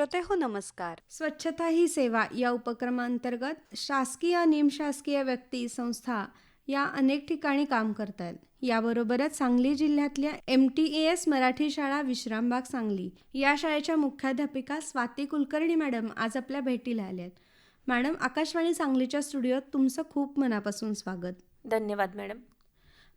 श्रोते हो नमस्कार. स्वच्छता ही सेवा या उपक्रमांतर्गत शासकीय निमशासकीय व्यक्ती संस्था या अनेक ठिकाणी काम करत आहेत याबरोबरच सांगली जिल्ह्यातल्या एम टी एस मराठी शाळा विश्रामबाग सांगली या शाळेच्या मुख्याध्यापिका स्वाती कुलकर्णी मॅडम आज आपल्या भेटीला आल्या आहेत मॅडम आकाशवाणी सांगलीच्या स्टुडिओत तुमचं खूप मनापासून स्वागत. धन्यवाद मॅडम.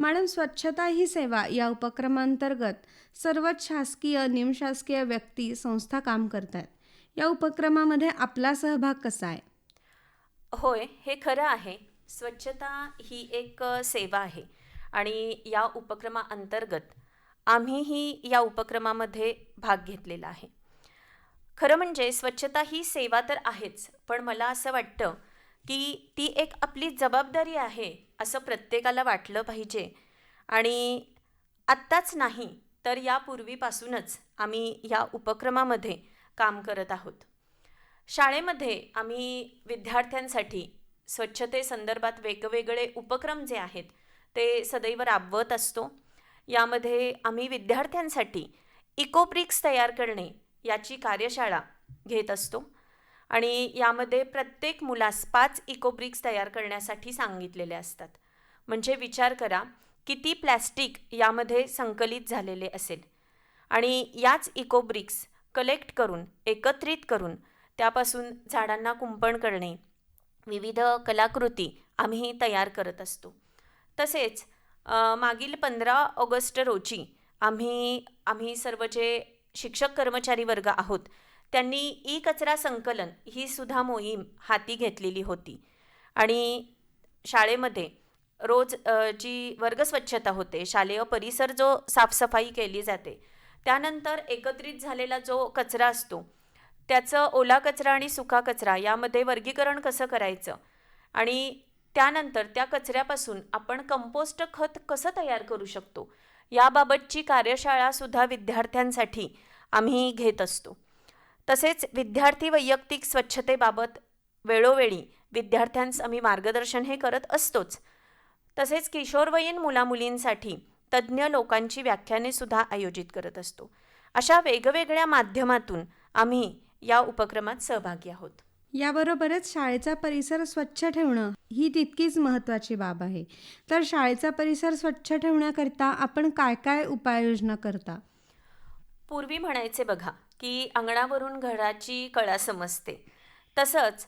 मॅडम स्वच्छता ही सेवा या उपक्रमांतर्गत सर्वच शासकीय निमशासकीय व्यक्ती संस्था काम करतात या उपक्रमामध्ये आपला सहभाग कसा आहे? होय हे खरं आहे. स्वच्छता ही एक सेवा आहे. आणि या उपक्रमाअंतर्गत आम्हीही या उपक्रमामध्ये भाग घेतलेला आहे. खरं म्हणजे स्वच्छता ही सेवा तर आहेच पण मला असं वाटतं की ती एक आपली जबाबदारी आहे असं प्रत्येकाला वाटलं पाहिजे. आणि आत्ताच नाही तर यापूर्वीपासूनच आम्ही या उपक्रमामध्ये काम करत आहोत. शाळेमध्ये आम्ही विद्यार्थ्यांसाठी स्वच्छतेसंदर्भात वेगवेगळे उपक्रम जे आहेत ते सदैव राबवत असतो. यामध्ये आम्ही विद्यार्थ्यांसाठी इकोप्रिक्स तयार करणे याची कार्यशाळा घेत असतो. आणि यामध्ये प्रत्येक मुलास पाच इकोब्रिक्स तयार करण्यासाठी सांगितलेले असतात. म्हणजे विचार करा किती प्लॅस्टिक यामध्ये संकलित झालेले असेल? आणि याच इकोब्रिक्स कलेक्ट करून एकत्रित करून त्यापासून झाडांना कुंपण करणे विविध कलाकृती आम्ही तयार करत असतो. तसेच मागील पंधरा ऑगस्ट रोजी आम्ही आम्ही सर्व जे शिक्षक कर्मचारी वर्ग आहोत त्यांनी ई कचरा संकलन ही सुद्धा मोहीम हाती घेतलेली होती. आणि शाळेमध्ये रोज जी वर्ग स्वच्छता होते शालेय परिसर जो साफसफाई केली जाते त्यानंतर एकत्रित झालेला जो कचरा असतो त्याचं ओला कचरा आणि सुका कचरा यामध्ये वर्गीकरण कसं करायचं? आणि त्यानंतर त्या कचऱ्यापासून आपण कंपोस्ट खत कसं तयार करू शकतो? याबाबतची कार्यशाळासुद्धा विद्यार्थ्यांसाठी आम्ही घेत असतो. तसेच विद्यार्थी वैयक्तिक स्वच्छतेबाबत वेळोवेळी विद्यार्थ्यांस आम्ही मार्गदर्शन हे करत असतोच. तसेच किशोरवयीन मुलामुलींसाठी तज्ज्ञ लोकांची व्याख्याने सुद्धा आयोजित करत असतो. अशा वेगवेगळ्या माध्यमातून आम्ही या उपक्रमात सहभागी आहोत. याबरोबरच शाळेचा परिसर स्वच्छ ठेवणं ही तितकीच महत्त्वाची बाब आहे. तर शाळेचा परिसर स्वच्छ ठेवण्याकरिता आपण काय काय उपाययोजना करता? पूर्वी म्हणायचे बघा की अंगणावरून घराची कळा समजते. तसंच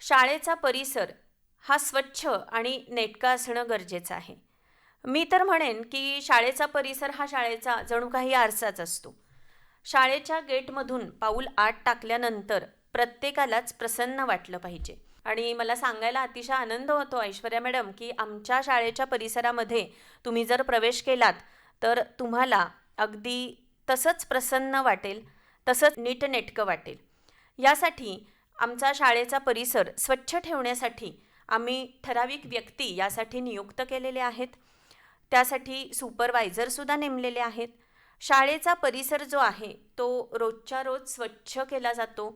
शाळेचा परिसर हा स्वच्छ आणि नेटका असणं गरजेचं आहे. मी तर म्हणेन की शाळेचा परिसर हा शाळेचा जणू काही आरसाच असतो. शाळेच्या गेटमधून पाऊल आत टाकल्यानंतर प्रत्येकालाच प्रसन्न वाटलं पाहिजे. आणि मला सांगायला अतिशय आनंद होतो ऐश्वर्या मॅडम की आमच्या शाळेच्या परिसरामध्ये तुम्ही जर प्रवेश केलात तर तुम्हाला अगदी तसंच प्रसन्न वाटेल तसंच नीटनेटकं वाटेल. यासाठी आमचा शाळेचा परिसर स्वच्छ ठेवण्यासाठी आम्ही ठराविक व्यक्ती यासाठी नियुक्त केलेले आहेत. त्यासाठी सुपरवायझरसुद्धा नेमलेले आहेत. शाळेचा परिसर जो आहे तो रोजच्या रोज स्वच्छ केला जातो.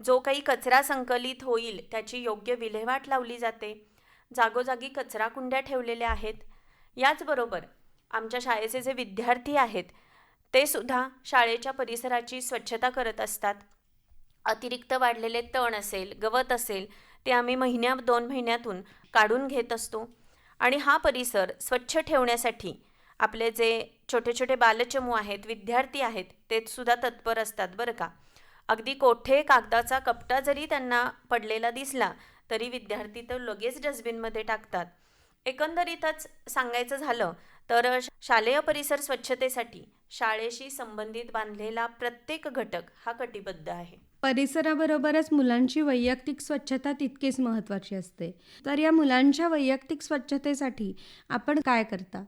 जो काही कचरा संकलित होईल त्याची योग्य विल्हेवाट लावली जाते. जागोजागी कचरा कुंड्या ठेवलेल्या आहेत. याचबरोबर आमच्या शाळेचे जे विद्यार्थी आहेत ते सुद्धा शाळेच्या परिसराची स्वच्छता करत असतात. अतिरिक्त वाढलेले तण असेल गवत असेल ते आम्ही महिन्या दोन महिन्यातून काढून घेत असतो. आणि हा परिसर स्वच्छ ठेवण्यासाठी आपले जे छोटे छोटे बालचमू आहेत विद्यार्थी आहेत ते सुद्धा तत्पर असतात बरं का. अगदी कोठे कागदाचा कपटा जरी त्यांना पडलेला दिसला तरी विद्यार्थी तर लगेच डस्टबिनमध्ये टाकतात. एकंदरीतच सांगायचं झालं तर शालेय परिसर स्वच्छतेसाठी शाळेशी संबंधित बांधलेला प्रत्येक घटक हा कटिबद्ध आहे. परिसराबरोबरच मुलांची वैयक्तिक स्वच्छता तितकीच महत्त्वाची असते. तर या मुलांच्या वैयक्तिक स्वच्छतेसाठी आपण काय करता?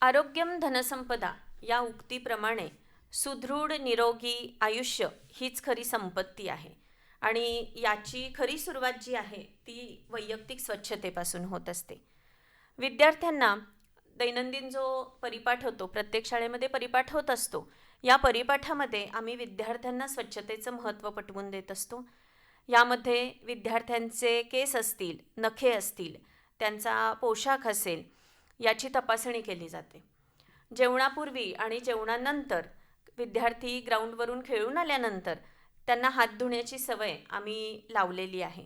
आरोग्यम धनसंपदा या उक्तीप्रमाणे सुदृढ निरोगी आयुष्य हीच खरी संपत्ती आहे. आणि याची खरी सुरुवात जी आहे ती वैयक्तिक स्वच्छतेपासून होत असते. विद्यार्थ्यांना दैनंदिन जो परिपाठ होतो प्रत्येक शाळेमध्ये परिपाठ होत असतो. या परिपाठामध्ये आम्ही विद्यार्थ्यांना स्वच्छतेचं महत्त्व पटवून देत असतो. यामध्ये विद्यार्थ्यांचे केस असतील नखे असतील त्यांचा पोशाख असेल याची तपासणी केली जाते. जेवणापूर्वी आणि जेवणानंतर विद्यार्थी ग्राउंडवरून खेळून आल्यानंतर त्यांना हात धुण्याची सवय आम्ही लावलेली आहे.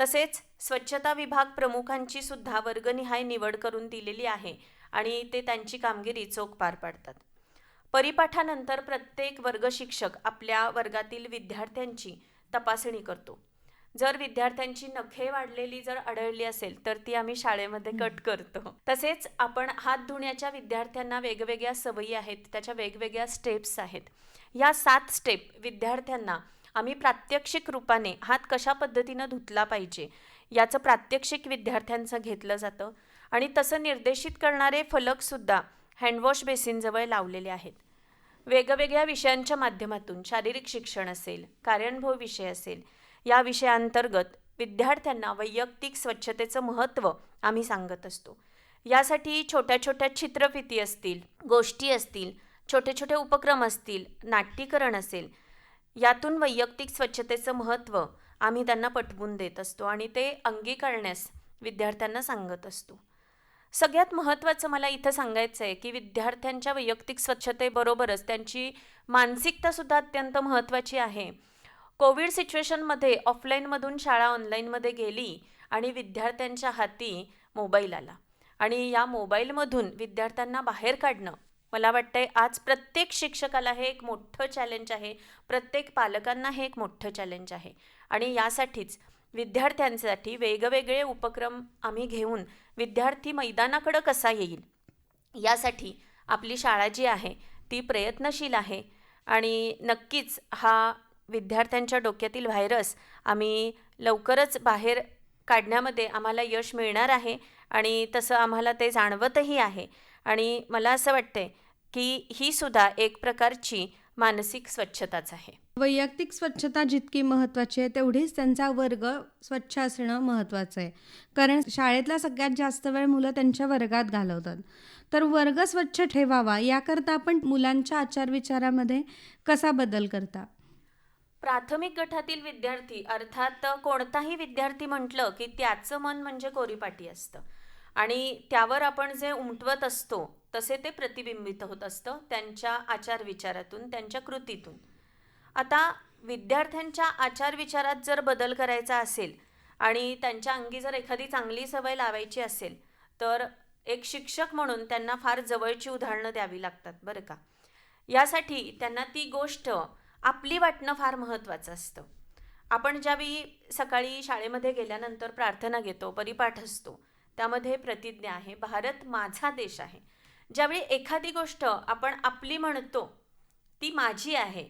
तसेच स्वच्छता विभाग प्रमुखांची सुद्धा वर्गनिहाय निवड करून दिलेली आहे. आणि ते त्यांची कामगिरी चोख पार पाडतात. परिपाठानंतर प्रत्येक वर्ग शिक्षक आपल्या वर्गातील विद्यार्थ्यांची तपासणी करतो. जर विद्यार्थ्यांची नखे वाढलेली जर आढळली असेल तर ती आम्ही शाळेमध्ये कट करतो. तसेच आपण हात धुण्याच्या विद्यार्थ्यांना वेगवेगळ्या सवयी आहेत त्याच्या वेगवेगळ्या स्टेप्स आहेत. या सात स्टेप विद्यार्थ्यांना आम्ही प्रात्यक्षिक रूपाने हात कशा पद्धतीनं धुतला पाहिजे याचं प्रात्यक्षिक विद्यार्थ्यांचं घेतलं जातं. आणि तसं निर्देशित करणारे फलकसुद्धा हँडवॉश बेसिनजवळ लावलेले आहेत. वेगवेगळ्या विषयांच्या माध्यमातून शारीरिक शिक्षण असेल कार्यानुभव विषय असेल या विषयांतर्गत विद्यार्थ्यांना वैयक्तिक स्वच्छतेचं महत्त्व आम्ही सांगत असतो. यासाठी छोट्या छोट्या चित्रफिती असतील गोष्टी असतील छोटे छोटे उपक्रम असतील नाट्यीकरण असेल यातून वैयक्तिक स्वच्छतेचं महत्त्व आम्ही त्यांना पटवून देत असतो आणि ते अंगीकारण्यास विद्यार्थ्यांना सांगत असतो. सगळ्यात महत्त्वाचं मला इथं सांगायचं आहे की विद्यार्थ्यांच्या वैयक्तिक स्वच्छतेबरोबरच त्यांची मानसिकतासुद्धा अत्यंत महत्त्वाची आहे. कोविड सिच्युएशनमध्ये ऑफलाईनमधून शाळा ऑनलाईनमध्ये गेली आणि विद्यार्थ्यांच्या हाती मोबाईल आला. आणि या मोबाईलमधून विद्यार्थ्यांना बाहेर काढणं मला वाटतंय आज प्रत्येक शिक्षकाला हे एक मोठं चॅलेंज आहे. प्रत्येक पालकांना हे एक मोठं चॅलेंज आहे. आणि यासाठीच विद्यार्थ्यांसाठी वेगवेगळे उपक्रम आम्ही घेऊन विद्यार्थी मैदानाकडं कसा येईल? यासाठी आपली शाळा जी आहे ती प्रयत्नशील आहे आणि नक्कीच हा विद्यार्थ्यांच्या डोक्यातील व्हायरस आम्ही लवकरच बाहेर काढण्यामध्ये आम्हाला यश मिळणार आहे आणि तसं आम्हाला ते जाणवतही आहे. आणि मला असं वाटतंय की ही सुद्धा एक प्रकारची मानसिक स्वच्छताच आहे. वैयक्तिक स्वच्छता जितकी महत्त्वाची आहे तेवढीच त्यांचा वर्ग स्वच्छ असणं महत्त्वाचं आहे. कारण शाळेतला सगळ्यात जास्त वेळ मुलं त्यांच्या वर्गात घालवतात. तर वर्ग स्वच्छ ठेवावा याकरता आपण मुलांच्या आचारविचारामध्ये कसा बदल करता? प्राथमिक गटातील विद्यार्थी अर्थात कोणताही विद्यार्थी म्हटलं की त्याचं मन म्हणजे कोरीपाटी असतं. आणि त्यावर आपण जे उमटवत असतो तसे ते प्रतिबिंबित होत असतं त्यांच्या आचार विचारातून त्यांच्या कृतीतून. आता विद्यार्थ्यांच्या आचारविचारात जर बदल करायचा असेल आणि त्यांच्या अंगी जर एखादी चांगली सवय लावायची असेल तर एक शिक्षक म्हणून त्यांना फार जवळची उदाहरणं द्यावी लागतात बरं का. यासाठी त्यांना ती गोष्ट आपली वाटणं फार महत्त्वाचं असतं. आपण ज्यावेळी सकाळी शाळेमध्ये गेल्यानंतर प्रार्थना घेतो परिपाठ असतो त्यामध्ये प्रतिज्ञा आहे भारत माझा देश आहे. ज्यावेळी एखादी गोष्ट आपण आपली म्हणतो ती माझी आहे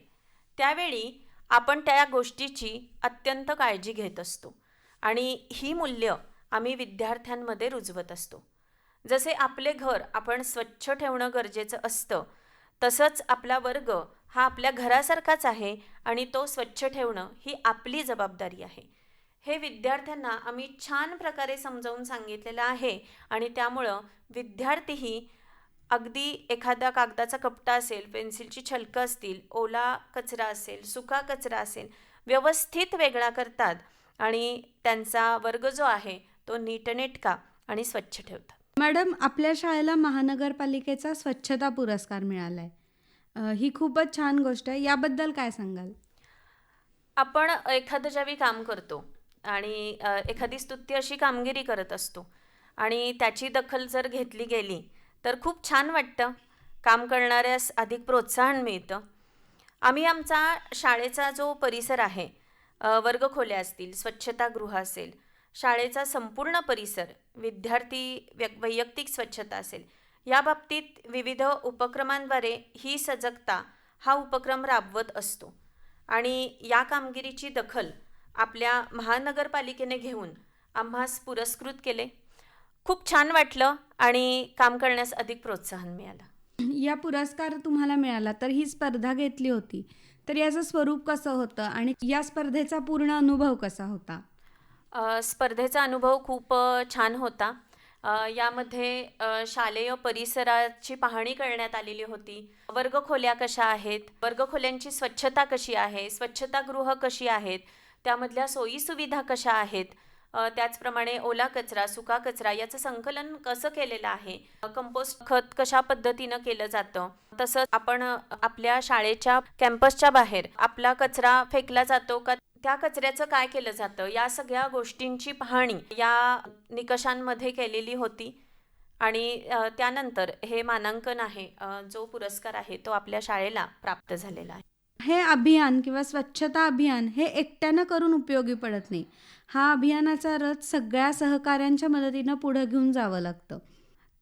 त्यावेळी आपण त्या गोष्टीची अत्यंत काळजी घेत असतो. आणि ही मूल्य आम्ही विद्यार्थ्यांमध्ये रुजवत असतो. जसे आपले घर आपण स्वच्छ ठेवणं गरजेचं असतं तसंच आपला वर्ग हा आपल्या घरासारखाच आहे आणि तो स्वच्छ ठेवणं ही आपली जबाबदारी आहे. हे विद्यार्थ्यांना आम्ही छान प्रकारे समजावून सांगितलेलं आहे आणि त्यामुळं विद्यार्थीही अगदी एखादा कागदाचा कपटा असेल पेन्सिलची छलकं असतील ओला कचरा असेल सुका कचरा असेल व्यवस्थित वेगळा करतात आणि त्यांचा वर्ग जो आहे तो नीटनेटका आणि स्वच्छ ठेवतात. मॅडम आपल्या शाळेला महानगरपालिकेचा स्वच्छता पुरस्कार मिळाला आहे ही खूपच छान गोष्ट आहे. याबद्दल काय सांगाल? आपण एखादं ज्यावेळी काम करतो आणि एखादी स्तुत्य अशी कामगिरी करत असतो आणि त्याची दखल जर घेतली गेली तर खूप छान वाटतं. काम करणाऱ्यास अधिक प्रोत्साहन मिळतं. आम्ही आमचा शाळेचा जो परिसर आहे वर्गखोल्या असतील स्वच्छतागृह असेल शाळेचा संपूर्ण परिसर विद्यार्थी व्य वैयक्तिक स्वच्छता असेल या बाबतीत विविध उपक्रमांद्वारे ही सजगता हा उपक्रम राबवत असतो. आणि या कामगिरीची दखल आपल्या महानगरपालिकेने घेऊन आम्हास पुरस्कृत केले. खूप छान वाटलं आणि काम करण्यास अधिक प्रोत्साहन मिळालं. या पुरस्कार तुम्हाला मिळाला तर ही स्पर्धा घेतली होती. तर याचं स्वरूप कसं होतं आणि या स्पर्धेचा पूर्ण अनुभव कसा होता? स्पर्धेचा अनुभव खूप छान होता. यामध्ये शालेय परिसराची पाहणी करण्यात आलेली होती. वर्गखोल्या कशा आहेत? वर्गखोल्यांची स्वच्छता कशी आहे? स्वच्छतागृह कशी आहेत? त्यामधल्या सोयीसुविधा कशा आहेत? त्याचप्रमाणे ओला कचरा सुका कचरा याचं संकलन कसं केलेलं आहे? कंपोस्ट खत कशा पद्धतीनं केलं जातं? तसंच आपण आपल्या शाळेच्या कॅम्पसच्या बाहेर आपला कचरा फेकला जातो का? त्या कचऱ्याचं काय केलं जातं? या सगळ्या गोष्टींची पाहणी या निकषांमध्ये केलेली होती. आणि त्यानंतर हे मानांकन आहे जो पुरस्कार आहे तो आपल्या शाळेला प्राप्त झालेला आहे. हे अभियान किंवा स्वच्छता अभियान हे एकट्यानं करून उपयोगी पडत नाही. हा अभियानाचा रथ सगळ्या सहकाऱ्यांच्या मदतीनं पुढं घेऊन जावं लागतं.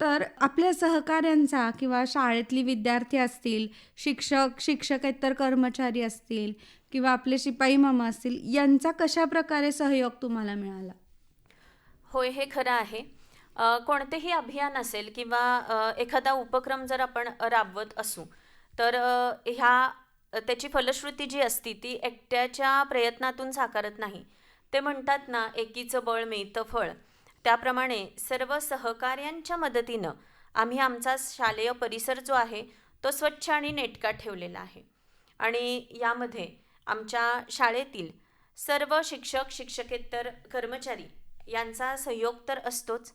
तर आपल्या सहकाऱ्यांचा किंवा शाळेतली विद्यार्थी असतील शिक्षक शिक्षकेतर कर्मचारी असतील किंवा आपले शिपाई मामा असतील यांचा कशा प्रकारे सहयोग तुम्हाला मिळाला? होय हे खरं आहे. कोणतेही अभियान असेल किंवा एखादा उपक्रम जर आपण राबवत असू तर ह्या त्याची फलश्रुती जी असती ती एकट्याच्या प्रयत्नातून साकारत नाही. ते म्हणतात ना एकीचं बळ मिळतं फळ. त्याप्रमाणे सर्व सहकार्यांच्या मदतीनं आम्ही आमचा शालेय परिसर जो आहे तो स्वच्छ आणि नेटका ठेवलेला आहे. आणि यामध्ये आमच्या शाळेतील सर्व शिक्षक शिक्षकेतर कर्मचारी यांचा सहयोग तर असतोच.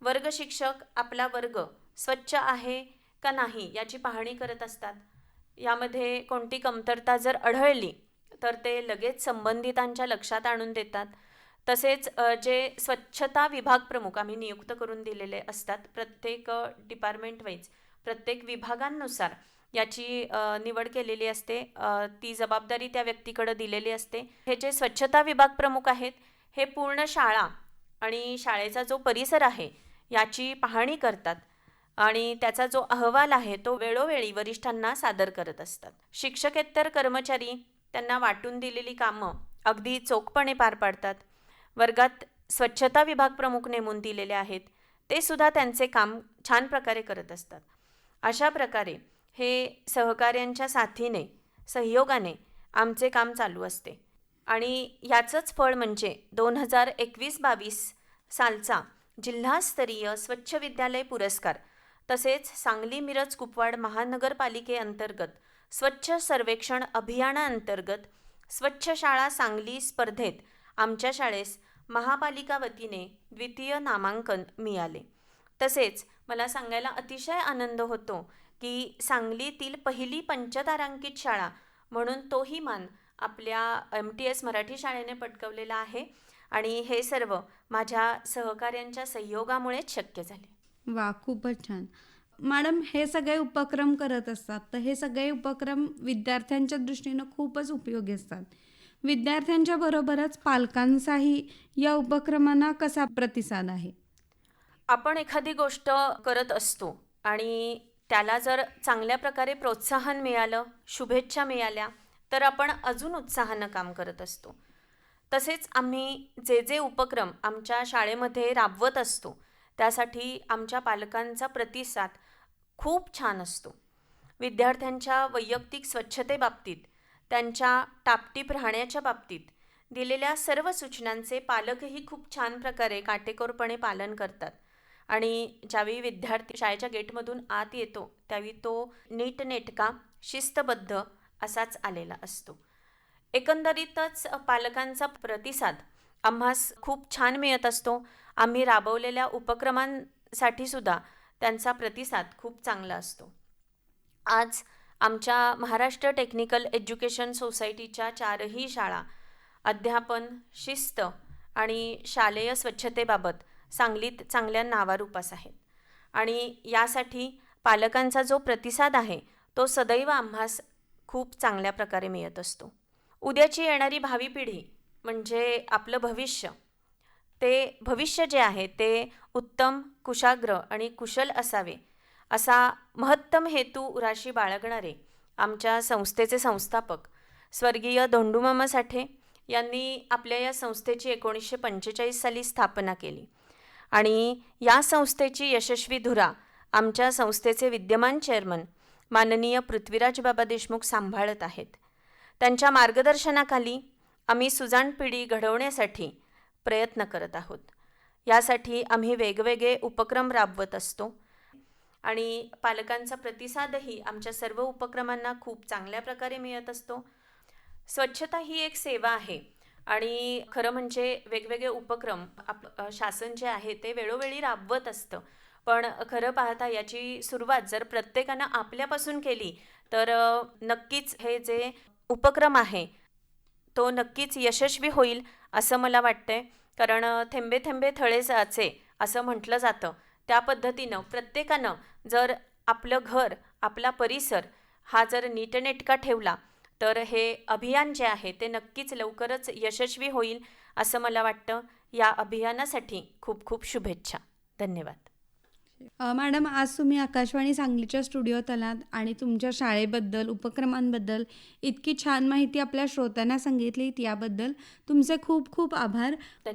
वर्ग शिक्षक आपला वर्ग स्वच्छ आहे का नाही याची पाहणी करत असतात. यामध्ये कोणती कमतरता जर आढळली तर ते लगेच संबंधितांच्या लक्षात आणून देतात. तसेच जे स्वच्छता विभाग प्रमुख आम्ही नियुक्त करून दिलेले असतात प्रत्येक डिपार्टमेंट वाईज प्रत्येक विभागांनुसार याची निवड केलेली असते. ती जबाबदारी त्या व्यक्तीकडे दिलेली असते. हे जे स्वच्छता विभाग प्रमुख आहेत हे पूर्ण शाळा आणि शाळेचा जो परिसर आहे याची पाहणी करतात आणि त्याचा जो अहवाल आहे तो वेळोवेळी वरिष्ठांना सादर करत असतात. शिक्षकेतर कर्मचारी त्यांना वाटून दिलेली कामं अगदी चोखपणे पार पाडतात. वर्गात स्वच्छता विभाग प्रमुख नेमून दिलेले आहेत. ते सुद्धा त्यांचे काम छान प्रकारे करत असतात. अशा प्रकारे हे सहकार्यांच्या साथीने सहयोगाने आमचे काम चालू असते. आणि याचंच फळ म्हणजे दोन हजार एकवीस बावीस सालचा जिल्हास्तरीय स्वच्छ विद्यालय पुरस्कार तसेच सांगली मिरज कुपवाड महानगरपालिकेअंतर्गत स्वच्छ सर्वेक्षण अभियानाअंतर्गत स्वच्छ शाळा सांगली स्पर्धेत आमच्या शाळेस महापालिका वतीने द्वितीय नामांकन मिळाले. तसेच मला सांगायला अतिशय आनंद होतो की सांगलीतील पहिली पंचतारांकित शाळा म्हणून तोही मान आपल्या एम टी एस मराठी शाळेने पटकवलेला आहे आणि हे सर्व माझ्या सहकाऱ्यांच्या सहयोगामुळेच शक्य झाले. वा खूपच छान. मॅडम हे सगळे उपक्रम करत असतात. तर हे सगळे उपक्रम विद्यार्थ्यांच्या दृष्टीनं खूपच उपयोगी असतात. विद्यार्थ्यांच्या बरोबरच पालकांचाही या उपक्रमांना कसा प्रतिसाद आहे? आपण एखादी गोष्ट करत असतो आणि त्याला जर चांगल्या प्रकारे प्रोत्साहन मिळालं शुभेच्छा मिळाल्या तर आपण अजून उत्साहानं काम करत असतो. तसेच आम्ही जे जे उपक्रम आमच्या शाळेमध्ये राबवत असतो त्यासाठी आमच्या पालकांचा प्रतिसाद खूप छान असतो. विद्यार्थ्यांच्या वैयक्तिक स्वच्छतेबाबतीत त्यांच्या टापटीप राहण्याच्या बाबतीत दिलेल्या सर्व सूचनांचे पालकही खूप छान प्रकारे काटेकोरपणे पालन करतात. आणि ज्यावेळी विद्यार्थी शाळेच्या गेटमधून आत येतो त्यावेळी तो नीटनेटका शिस्तबद्ध असाच आलेला असतो. एकंदरीतच पालकांचा प्रतिसाद आम्हास खूप छान मिळत असतो. आम्ही राबवलेल्या उपक्रमांसाठी सुद्धा त्यांचा प्रतिसाद खूप चांगला असतो. आज आमच्या महाराष्ट्र टेक्निकल एज्युकेशन सोसायटीच्या चारही शाळा अध्यापन शिस्त आणि शालेय स्वच्छतेबाबत सांगलीत चांगल्या नावारूपास आहेत. आणि यासाठी पालकांचा जो प्रतिसाद आहे तो सदैव आम्हास खूप चांगल्या प्रकारे मिळत असतो. उद्याची येणारी भावी पिढी म्हणजे आपलं भविष्य ते भविष्य जे आहे ते उत्तम कुशाग्र आणि कुशल असावे. असा महत्तम हेतू उराशी बाळगणारे आमच्या संस्थेचे संस्थापक स्वर्गीय धोंडूमामा साठे यांनी आपल्या या संस्थेची एकोणीसशे पंचेचाळीस साली स्थापना केली. आणि या संस्थेची यशस्वी धुरा आमच्या संस्थेचे विद्यमान चेअरमन माननीय पृथ्वीराज बाबा देशमुख सांभाळत आहेत. त्यांच्या मार्गदर्शनाखाली आम्ही सुजाण पिढी घडवण्यासाठी प्रयत्न करत आहोत. यासाठी आम्ही वेगवेगळे उपक्रम राबवत असतो आणि पालकांचा प्रतिसादही आमच्या सर्व उपक्रमांना खूप चांगल्या प्रकारे मिळत असतो. स्वच्छता ही एक सेवा आहे आणि खरं म्हणजे वेगवेगळे उपक्रम आप शासन जे आहे ते वेळोवेळी राबवत असतं. पण खरं पाहता याची सुरुवात जर प्रत्येकानं आपल्यापासून केली तर नक्कीच हे जे उपक्रम आहे तो नक्कीच यशस्वी होईल असं मला वाटतंय. कारण थेंबे थेंबे थळे साचे असं म्हटलं जातं. त्या पद्धतीनं प्रत्येकानं जर आपलं घर आपला परिसर हा जर नीटनेटका ठेवला तर हे अभियान जे आहे ते नक्कीच लवकरच यशस्वी होईल असं मला वाटतं. या अभियानासाठी खूप खूप शुभेच्छा. धन्यवाद. मॅडम आज तुम्ही आकाशवाणी सांगलीच्या स्टुडिओत आलात आणि तुमच्या शाळेबद्दल उपक्रमांबद्दल इतकी छान माहिती आपल्या श्रोत्यांना सांगितली याबद्दल तुमचे खूप खूप आभार.